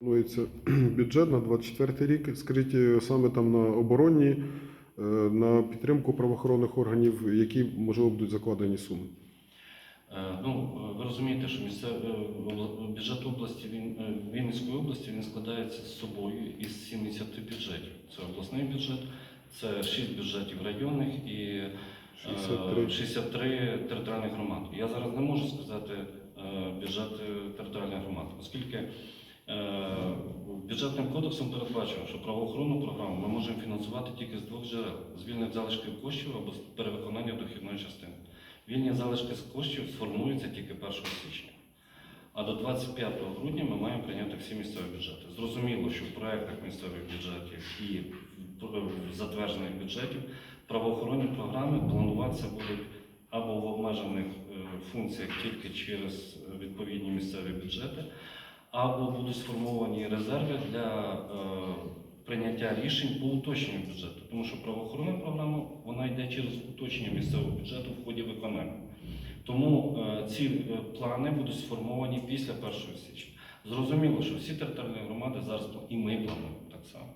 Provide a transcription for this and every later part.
Планується бюджет на 24 рік. Е, саме там на оборонні, е, на підтримку правоохоронних органів, які можливо будуть закладені суми? Е, Ну, е, ви розумієте, що місцевий бюджет області він е, Вінницької області він складається з собою із 70 бюджетів. Це обласний бюджет, це 6 бюджетів районних і е, 63. 63 територіальних громад. Я зараз не можу сказати е, бюджет е, територіальних громад, оскільки е, бюджетним кодексом передбачено, що правоохоронну програму ми можемо фінансувати тільки з двох джерел: з вільних залишків коштів або з перевиконання дохідної частини. Вільні залишки з коштів сформуються тільки 1 січня. А до 25 грудня ми маємо прийняти всі місцеві бюджети. Зрозуміло, що в проєктах місцевих бюджетів і затверджених бюджетів правоохоронні програми плануватися будуть або в обмежених е, функціях тільки через відповідні місцеві бюджети, або будуть сформовані резерви для е, прийняття рішень по уточненню бюджету. Тому що правоохоронна програма вона йде через уточнення місцевого бюджету в ході виконання. Тому е, ці е, плани будуть сформовані після 1 січня. Зрозуміло, що всі територіальні громади зараз і ми плануємо так само,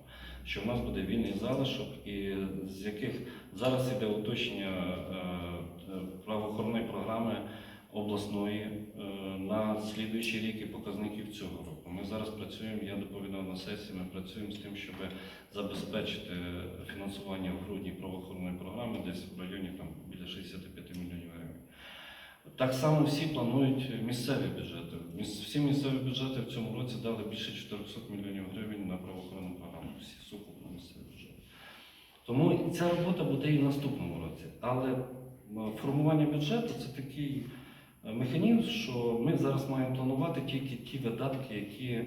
що в нас буде вільний залишок, і з яких зараз іде уточнення е, е, правоохоронної програми обласної е, на слідуючий рік і показників цього року. Ми зараз працюємо, я доповідав на сесії, ми працюємо з тим, щоб забезпечити фінансування в грудні правоохоронної програми десь в районі там, біля 65 мільйонів гривень. Так само всі планують місцеві бюджети. Всі місцеві бюджети в цьому році дали більше 400 мільйонів гривень на правоохоронну програму. Всі сукупно місцеві бюджети. Тому ця робота буде і в наступному році. Але формування бюджету це такий механізм, що ми зараз маємо планувати тільки ті видатки, які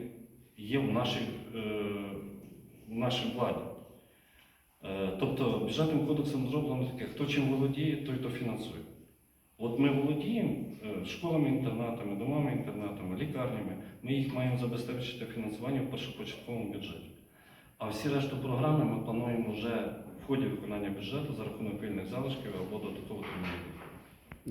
є в нашій, е, в нашій владі. Е, Тобто бюджетним кодексом зроблено таке, хто чим володіє, той то фінансує. От ми володіємо е, школами-інтернатами, домами-інтернатами, лікарнями, ми їх маємо забезпечити фінансування в першопочатковому бюджеті. А всі решту програми ми плануємо вже в ході виконання бюджету за рахунок вільних залишків або додатково термінових.